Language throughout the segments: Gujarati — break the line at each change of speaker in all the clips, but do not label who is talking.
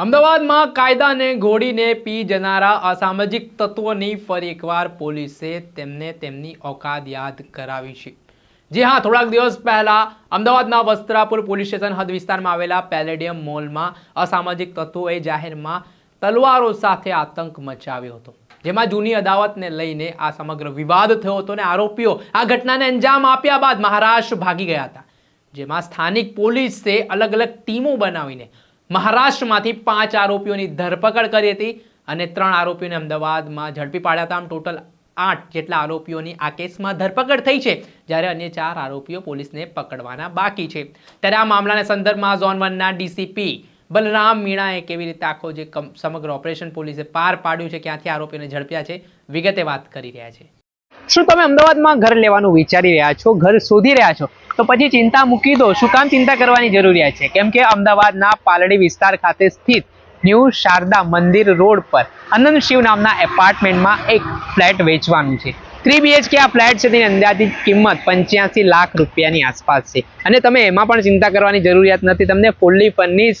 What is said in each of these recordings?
અમદાવાદમાં કાયદાને ઘોડીને પી જનારા અસામાજિક તત્વોની ફરી એકવાર પોલીસે તેમને તેમની ઓકાદ યાદ કરાવી છે. જી હા, થોડાક દિવસ પહેલા અમદાવાદના વસ્ત્રાપુર પોલીસ સ્ટેશન હદ વિસ્તારમાં આવેલા પેલેડિયમ મોલમાં અસામાજિક તત્વોએ જાહેરમાં તલવારો સાથે આતંક મચાવ્યો હતો. જેમાં જૂની અદાવતને લઈને આ સમગ્ર વિવાદ થયો હતો અને આરોપીઓ આ ઘટનાને અંજામ આપ્યા બાદ મહારાષ્ટ્ર ભાગી ગયા હતા. જેમાં સ્થાનિક પોલીસે અલગ અલગ ટીમો બનાવીને મહારાષ્ટ્રમાંથી પાંચ આરોપીઓની ધરપકડ કરી હતી અને ત્રણ આરોપીઓને અમદાવાદમાં ઝડપી પાડ્યા હતા. આમ ટોટલ આઠ જેટલા આરોપીઓની આ કેસમાં ધરપકડ થઈ છે, જ્યારે અન્ય ચાર આરોપીઓ પોલીસને પકડવાના બાકી છે. ત્યારે આ મામલાના સંદર્ભમાં ઝોન વનના ડીસીપી બલરામ મીણાએ કેવી રીતે આખો જે સમગ્ર ઓપરેશન પોલીસે પાર પાડ્યું છે, ક્યાંથી આરોપીઓને ઝડપ્યા છે, વિગતે વાત કરી રહ્યા છે. શું તમે અમદાવાદમાં ઘર લેવાનું વિચારી રહ્યા છો? ઘર શોધી રહ્યા છો? તો પછી ચિંતા મૂકી દો. શું કામ ચિંતા કરવાની જરૂરિયાત છે? કેમ કે અમદાવાદના પાલડી વિસ્તાર ખાતે સ્થિત ન્યૂ શારદા મંદિર રોડ પર અનંત શિવ નામના એપાર્ટમેન્ટમાં એક ફ્લેટ વેચવાનું છે. થ્રી બીએચકે આ ફ્લેટ છે તેની અંદાજિત કિંમત પંચ્યાસી લાખ રૂપિયાની આસપાસ છે. અને તમે એમાં પણ ચિંતા કરવાની જરૂરિયાત નથી. તમને ફૂલ્લી ફર્નિશ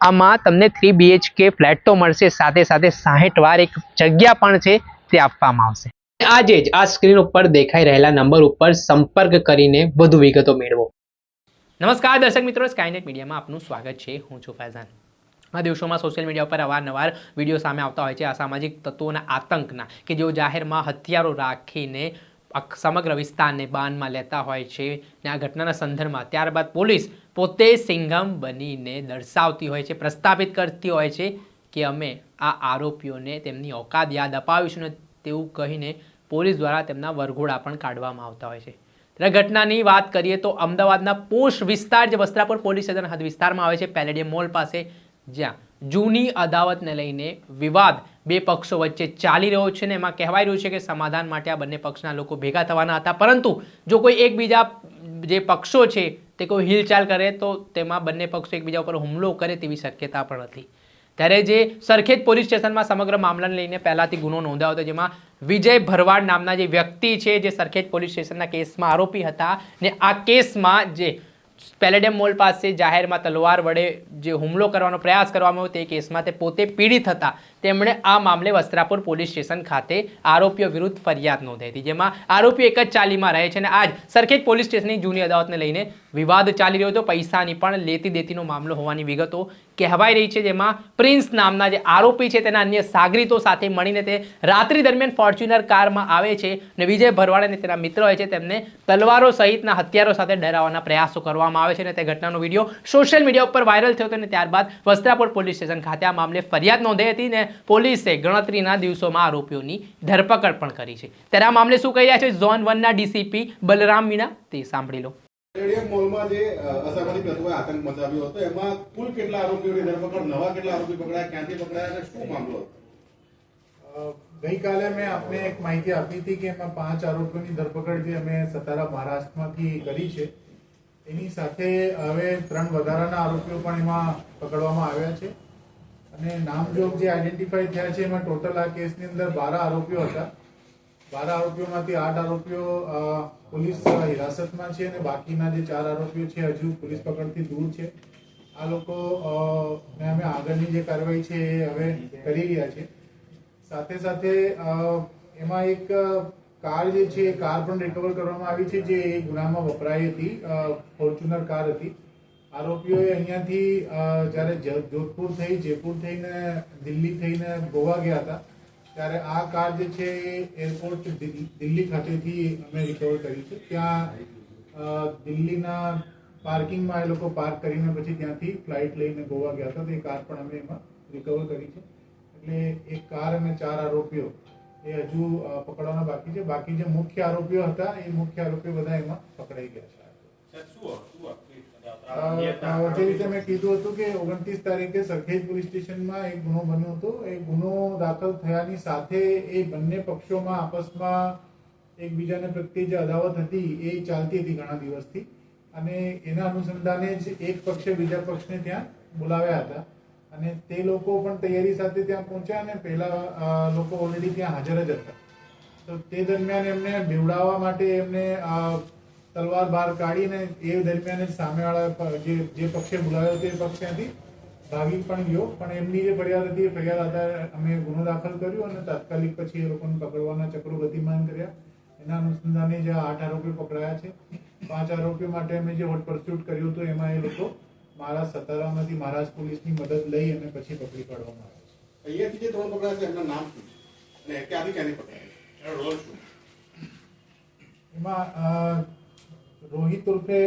આમાં તમને થ્રી બીએચકે ફ્લેટ તો મળશે સાથે સાથે સાહીઠ વાર એક જગ્યા પણ છે તે આપવામાં આવશે. આજે જ આ સ્ક્રીન ઉપર દેખાઈ રહેલા નંબર ઉપર સંપર્ક કરીને વધુ વિગતો મેળવો. નમસ્કાર દર્શક મિત્રો સ્કાયનેટ મીડિયામાં આપનું સ્વાગત છે. હું છું ફૈઝાન. આ દિવસોમાં સોશિયલ મીડિયા પર અવારનવાર વીડિયો સામે આવતા હોય છે. અસામાજિક તત્વોના આતંકના કે જેઓ જાહેરમાં હથિયારો રાખીને સમગ્ર વિસ્તારને બાનમાં લેતા હોય છે. ને આ ઘટનાના સંદર્ભમાં ત્યારબાદ પોલીસ પોતે સિંઘમ બનીને દર્શાવતી હોય છે, પ્રસ્થાપિત કરતી હોય છે કે અમે આ આરોપીઓને તેમની ઓકાદ યાદ અપાવીશું ને તેવું કહીને પોલીસ દ્વારા તેમના વરઘોડા પણ કાઢવામાં આવતા હોય છે. ત્યારે ઘટનાની વાત કરીએ તો અમદાવાદના પોષ વિસ્તાર જે વસ્ત્રાપુર પોલીસ સ્ટેશન હદ વિસ્તારમાં આવે છે, પેલેડિયમ મોલ પાસે, જ્યાં જૂની અદાવતને લઈને વિવાદ બે પક્ષો વચ્ચે ચાલી રહ્યો છે ને એમાં કહેવાય રહ્યું છે કે સમાધાન માટે આ બંને પક્ષના લોકો ભેગા થવાના હતા. પરંતુ જો કોઈ એકબીજા જે પક્ષો છે તે કોઈ હિલચાલ કરે તો તેમાં બંને પક્ષો એકબીજા ઉપર હુમલો કરે તેવી શક્યતા પણ હતી. ત્યારે જે સરખેજ પોલીસ સ્ટેશનમાં સમગ્ર મામલાને લઈને પહેલાથી ગુનો નોંધાયો હતો, જેમાં વિજય ભરવાડ નામના જે વ્યક્તિ છે, જે સરખેજ પોલીસ સ્ટેશનના કેસમાં આરોપી હતા ને આ કેસમાં જે પેલેડેમ મોલ પાસે જાહેરમાં તલવાર વડે જે હુમલો કરવાનો પ્રયાસ કરવામાં આવ્યો તે કેસમાં તે પોતે પીડિત હતા. તેમણે આ મામલે વસ્ત્રાપુર પોલીસ સ્ટેશન ખાતે આરોપીઓ વિરુદ્ધ ફરિયાદ નોંધાઈ હતી. જેમાં આરોપીઓ એક જ ચાલીમાં રહે છે અને આજ સરખેજ પોલીસ સ્ટેશનની જૂની અદાવતને લઈને વિવાદ ચાલી રહ્યો હતો. પૈસાની પણ લેતી દેતીનો મામલો હોવાની વિગતો કહેવાઈ રહી છે. જેમાં પ્રિન્સ નામના જે આરોપી છે તેના અન્ય સાગરીતો સાથે મળીને તે રાત્રિ દરમિયાન ફોર્ચ્યુનર કારમાં આવે છે અને વિજય ભરવાડ અને તેના મિત્ર હોય છે તેમને તલવારો સહિતના હથિયારો સાથે ડરાવવાના પ્રયાસો કરવામાં આવે છે અને તે ઘટનાનો વીડિયો સોશિયલ મીડિયા ઉપર વાયરલ થયો હતો અને ત્યારબાદ વસ્ત્રાપુર પોલીસ સ્ટેશન ખાતે આ મામલે ફરિયાદ નોંધાઈ હતી ને પોલીસે ગણતરીના દિવસોમાં આરોપીઓની ધરપકડ પણ કરી છે. ત્યારે આ મામલે શું કહી રહ્યા છે? ઝોન વનના ડીસીપી બલરામ મીણા તે સાંભળી લો.
સ્ટેડિયમ મોલમાં જે અસામાજિક તત્વોએ આતંક મચાવ્યો હતો એમાં કુલ કેટલા આરોપીઓની ધરપકડ નવા કેટલા આરોપી પકડાયા ક્યાંથી પકડાયા અને શું મામલો હતો?
ગઈકાલે મેં આપને એક માહિતી આપી હતી કે એમાં પાંચ આરોપીઓની ધરપકડ જે અમે સતારા મહારાષ્ટ્રમાંથી કરી છે. એની સાથે હવે ત્રણ વધારાના આરોપીઓ પણ એમાં પકડવામાં આવ્યા છે. અને નામજોગ જે આઈડેન્ટિફાઈ થયા છે, એમાં ટોટલ આ કેસની અંદર બાર આરોપીઓ હતા. બાર આરોપીઓમાંથી આઠ આરોપીઓ પોલીસ હિરાસતમાં છે અને બાકીના જે ચાર આરોપીઓ છે, હજુ પોલીસ પકડથી દૂર છે. આ લોકો ને અમે આગળની જે કાર્યવાહી છે એ હવે કરી રહ્યા છે. સાથે સાથે એમાં એક કાર જે છે, એ કાર પણ રિકવર કરવામાં આવી છે, જે એ ગુનામાં વપરાઈ હતી. ફોર્ચ્યુનર કાર હતી. આરોપીઓએ અહીંયાથી જ્યારે જોધપુર થઈ જયપુર થઈને દિલ્હી થઈને ગોવા ગયા હતા ત્યારે આ કાર જે છે એ એરપોર્ટ દિલ્હી ખાતેથી અમે રિકવર કરી છે. ત્યાં દિલ્હીના પાર્કિંગમાં એ લોકો પાર્ક કરીને પછી ત્યાંથી ફ્લાઇટ લઈને ગોવા ગયા હતા. તો એ કાર પણ અમે એમાં રિકવર કરી છે. એટલે એક કાર અને ચાર આરોપીઓ એ હજુ પકડવાના બાકી છે. બાકી જે મુખ્ય આરોપીઓ હતા એ મુખ્ય આરોપીઓ બધા એમાં પકડાઈ ગયા છે. શું અ, જે રીતે મેં કીધું હતું કે ઓગણત્રીસ તારીખે સરખેજ પોલીસ સ્ટેશનમાં એક ગુનો બન્યો હતો. એ ગુનો દાખલ થયાની સાથે એ બંને પક્ષોમાં આપસમાં એકબીજાને પ્રત્યે જે અદાવત હતી એ ચાલતી હતી ઘણા દિવસથી. અને એના અનુસંધાને જ એક પક્ષે બીજા પક્ષને ત્યાં બોલાવ્યા હતા. અને તે લોકો પણ તૈયારી સાથે ત્યાં પહોંચ્યા અને પહેલા લોકો ઓલરેડી ત્યાં હાજર જ હતા. તો તે દરમિયાન એમને બેવડાવવા માટે એમને તલવાર બહાર કાઢીને એ દરમિયાન સામેવાળા જે જે પક્ષે બોલાવ્યો તે પક્ષેથી ભાગી પણ ગયો. પણ એમની જે ફરિયાદ હતી એ ફરિયાદ આધારે અમે ગુનો દાખલ કર્યો અને તાત્કાલિક પછી એ લોકોને પકડવાના ચક્રો ગતિમાન કર્યા. એના અનુસંધાને જે આઠ આરોપીઓ પકડાયા છે. પાંચ આરોપીઓ માટે અમે જે હોટ પરસ્યુટ કર્યું હતું એમાં એ લોકો મારા સતારામાંથી મહારાજ પોલીસની મદદ લઈ અને પછી પકડી પાડવામાં આવ્યા છે.
અહીંયાથી જે ત્રણ પકડાયા છે એમના નામ શું અને ક્યાંથી ક્યાંથી પકડાયા એનો રોલ શું?
એમાં રોહિત ઉર્ફે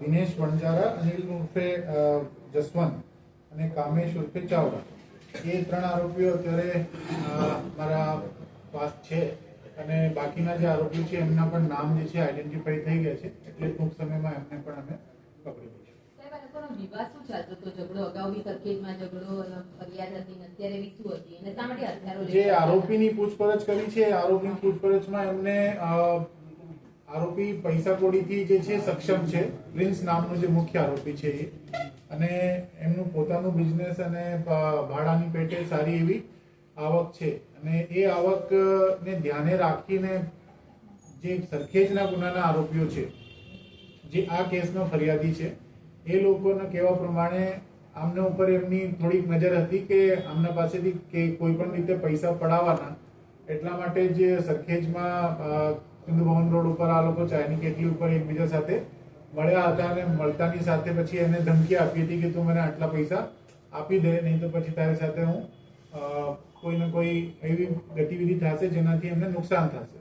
દિનેશ વણજારા અનિલ ઉર્ફે જસવંત અને કામેશ ઉર્ફે ચાવડા. એ ત્રણ આરોપીઓ અત્યારે મારા પાસ છે અને બાકીના જે આરોપીઓ છે એમના પણ નામ જે છે આઈડેન્ટિફાઈ થઈ ગયા છે. એટલે ટૂંક સમયમાં એમને પણ અમે પકડી
આ શું ચાલતો હતો ઝઘડો અગાઉ બી સરખેજમાં ઝઘડો ફરિયાદ હતી અત્યારે બી શું હતી? અને શા માટે હથિયારો
જે આરોપીની પૂછપરછ કરી છે આરોપીની પૂછપરછમાં એમને આરોપી પૈસા કોડીથી જે છે સક્ષમ છે. પ્રિન્સ નામનો જે મુખ્ય આરોપી છે એ. અને એમનું પોતાનું બિઝનેસ અને ભાડાની પેટે સારી એવી આવક છે. અને એ આવકને ધ્યાને રાખીને જે સરખેજના ગુનાના આરોપીઓ છે, જે આ કેસનો ફરિયાદી છે, એ લોકોના કહેવા પ્રમાણે આમના ઉપર એમની થોડીક નજર હતી કે આમના પાસેથી કે કોઈ પણ રીતે પૈસા પડાવવાના એટલા માટે જે સરખેજમાં ભવન રોડ ઉપર આ લોકો ચાયની કેટલી ઉપર એકબીજા સાથે મળ્યા હતા અને મળતાની સાથે પછી એને ધમકી આપી હતી કે તું મને આટલા પૈસા આપી દે, નહીં તો પછી તારી સાથે હું કોઈ ને કોઈ એવી ગતિવિધિ થશે જેનાથી એમને નુકસાન થશે.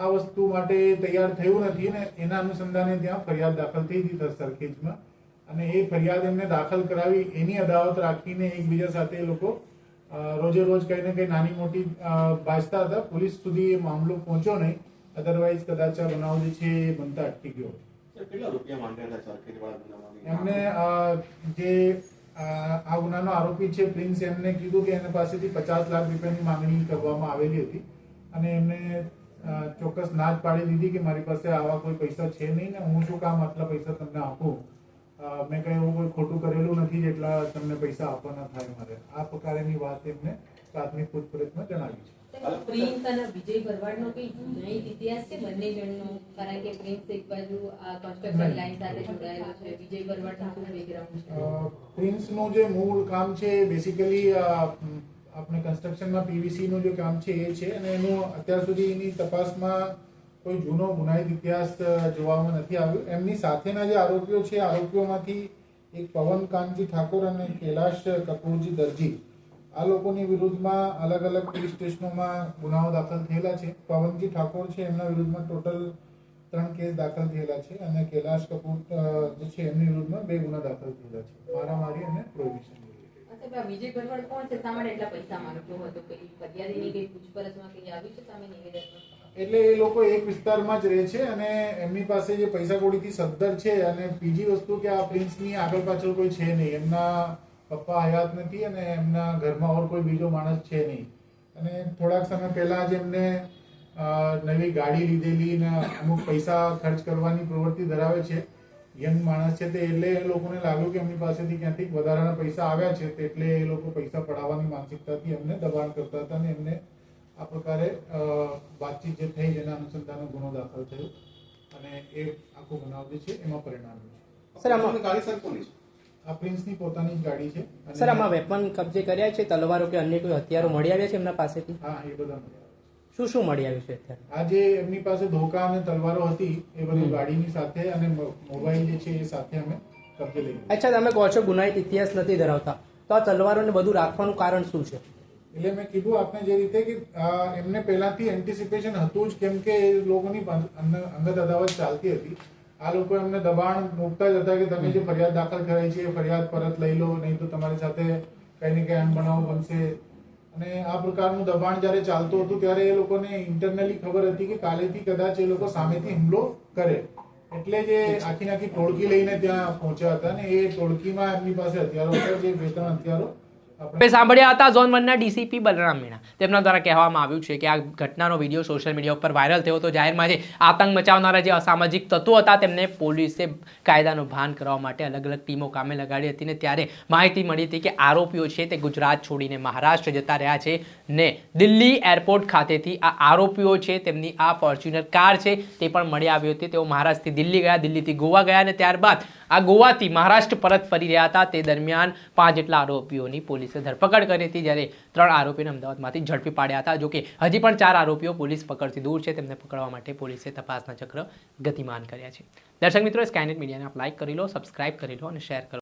આ વસ્તુ માટે તૈયાર થયું નથી ને એના અનુસંધાને ત્યાં ફરિયાદ દાખલ થઈ હતી સરખેજમાં અને એ ફરિયાદ એમને દાખલ કરાવી, એની અદાવત રાખીને એકબીજા સાથે એ લોકો રોજે રોજ કંઈ ને કંઈ નાની મોટી બાજતા હતા. પોલીસ સુધી એ મામલો પહોંચ્યો નહીં. અધરવાઇઝ કદાચ આ બનાવ જે છે એ બનતા અટકી ગયો.
કેટલા રૂપિયા માંગ્યા હતા ગુનામાંથી?
એમને જે આ ગુનાનો આરોપી છે પ્રિન્સ એમને કીધું કે એના પાસેથી પચાસ લાખ રૂપિયાની માંગણી કરવામાં આવેલી હતી. અને એમને ચોક્કસ ના જ પાડી દીધી કે મારી પાસે આવા કોઈ પૈસા છે નહીં ને હું શું કામ આટલા પૈસા તમને આપું? મેં કઈ એવું કોઈ ખોટું કરેલું નથી જેટલા તમને પૈસા આપવાના થાય મારે. આ પ્રકારેની વાત એમને પ્રાથમિક પૂછપરછમાં જણાવી છે.
પ્રિન્સ અને વિજય ભરવાડનો કઈ ઇતિહાસ છે? બંને જણનો? કારણ કે પ્રિન્સ એક બાજુ આ કન્સ્ટ્રક્શન લાઈન સાથે જોડાયેલો છે. વિજય ભરવાડનું શું બેકગ્રાઉન્ડ છે?
પ્રિન્સનું જે મૂળ કામ છે બેસિકલી આપણે કન્સ્ટ્રક્શનમાં પીવીસી નું જે કામ છે એ છે અને એનું અત્યાર સુધીની તપાસમાં કોઈ જૂનો ગુનાહિત ઇતિહાસ જોવામાં નથી આવ્યો. એમની સાથેના જે આરોપીઓ છે આરોપીઓમાંથી એક પવન કાનજી ઠાકોર અને કૈલાશ કપૂરજી દરજી. આ લોકોની વિરુદ્ધમાં અલગ અલગ પોલીસ સ્ટેશનોમાં ગુનાઓ દાખલ થયેલા છે. પવનજી ઠાકોર છે એમના વિરુદ્ધમાં ટોટલ ત્રણ કેસ દાખલ થયેલા છે અને કૈલાશ કપૂર જે છે એમની વિરુદ્ધમાં બે ગુના દાખલ થયેલા છે. મારામારી અને પ્રોહિબિશન
વિજય ભરવાડ કોણ છે? શા એટલા પૈસા માંગતો હતો? કઈ ફરિયાદીની કઈ પૂછપરછમાં કઈ આવી છે સામે નિવેદનમાં?
એટલે એ લોકો એક વિસ્તારમાં જ રહે છે અને એમની પાસે જે પૈસા કોડીથી સદ્ધર છે અને બીજી વસ્તુ કે આ પ્રિન્સની આગળ પાછળ કોઈ છે નહીં. એમના પપ્પા હયાત નથી અને એમના ઘરમાં ઓર કોઈ બીજો માણસ છે નહીં. અને થોડાક સમય પહેલા જ એમને નવી ગાડી લીધેલી ને અમુક પૈસા ખર્ચ કરવાની પ્રવૃત્તિ ધરાવે છે. યંગ માણસ છે તે એટલે એ લોકોને લાગ્યું કે એમની પાસેથી ક્યાંથી વધારાના પૈસા આવ્યા છે એટલે એ લોકો પૈસા પડાવવાની માનસિકતાથી એમને દબાણ કરતા હતા અને એમને આ પ્રકારે વાતચીત જે થઈ જેના અનુસંધાનો ગુનો દાખલ થયો. અને એ આખો બનાવ જે છે એમાં પરિણામ્યું છે.
સર, આમાં-
ગાડી સર કોની છે?
આ પ્રિન્સની પોતાની જ ગાડી છે
સર આમાં વેપન કબજે કર્યા છે તલવારો કે અન્ય કોઈ હથિયારો મળી આવ્યા છે એમના પાસેથી?
હા એ બધા મળ્યા
શું શું મળી આવ્યું છે અત્યારે?
આ જે એમની પાસે ધોકા અને તલવારો હતી એ બધી ગાડીની સાથે અને મોબાઈલ જે છે એ સાથે અમે કબજે લઈ
અચ્છા તમે કહો છો ગુનાહિત ઇતિહાસ નથી ધરાવતા. તો આ તલવારોને બધું રાખવાનું કારણ શું છે?
એટલે મેં કીધું આપને જે રીતે કે એમને પહેલાથી એન્ટિસિપેશન હતું જ કેમ કે એ લોકોની અંગ- અંગત અદાવત ચાલતી હતી. આ લોકો એમને દબાણ મૂકતા જ હતા કે તમે જે ફરિયાદ દાખલ કરાઈ છે એ ફરિયાદ પરત લઈ લો, નહીં તો તમારી સાથે કઈ ને કઈ એમ અનબનાવ બનશે. અને આ પ્રકારનું દબાણ જ્યારે ચાલતું હતું ત્યારે એ લોકોને ઇન્ટરનલી ખબર હતી કે કાલેથી કદાચ એ લોકો સામેથી હુમલો કરે. એટલે જે આખી નાખી ટોળકી લઈને ત્યાં પહોંચ્યા હતા ને એ ટોળકીમાં એમની પાસે હથિયારો હતા, જે બે હથિયારો
આપણે સાંભળ્યા હતા ઝોન વનના ડીસીપી બલરામ મીણા. તેમના દ્વારા કહેવામાં આવ્યું છે કે આ ઘટનાનો વીડિયો સોશિયલ મીડિયા ઉપર વાયરલ થયો હતો. જાહેરમાં જે આતંક મચાવનારા જે અસામાજિક તત્વો હતા, તેમને પોલીસે કાયદાનું ભાન કરવા માટે અલગ અલગ ટીમો કામે લગાડી હતી ને ત્યારે માહિતી મળી હતી કે આરોપીઓ છે તે ગુજરાત છોડીને મહારાષ્ટ્ર જતા રહ્યા છે ને દિલ્હી એરપોર્ટ ખાતેથી આ આરોપીઓ છે તેમની આ ફોર્ચ્યુનર કાર છે તે પણ મળી આવી હતી. તેઓ મહારાષ્ટ્રથી દિલ્હી ગયા, દિલ્હીથી ગોવા ગયા અને ત્યારબાદ આ ગોવાથી મહારાષ્ટ્ર પરત ફરી રહ્યા હતા. તે દરમિયાન પાંચ જેટલા આરોપીઓની પોલીસે ધરપકડ કરી હતી જ્યારે ત્રણ આરોપીને અમદાવાદમાંથી ઝડપી પાડ્યા હતા. જોકે હજી પણ ચાર આરોપીઓ પોલીસ પકડથી દૂર છે. તેમને પકડવા માટે પોલીસે તપાસના ચક્ર ગતિમાન કર્યા છે. દર્શક મિત્રો સ્કાયનેટ મીડિયાને આપ લાઇક કરી લો સબસ્ક્રાઇબ કરી લો અને શેર કરો.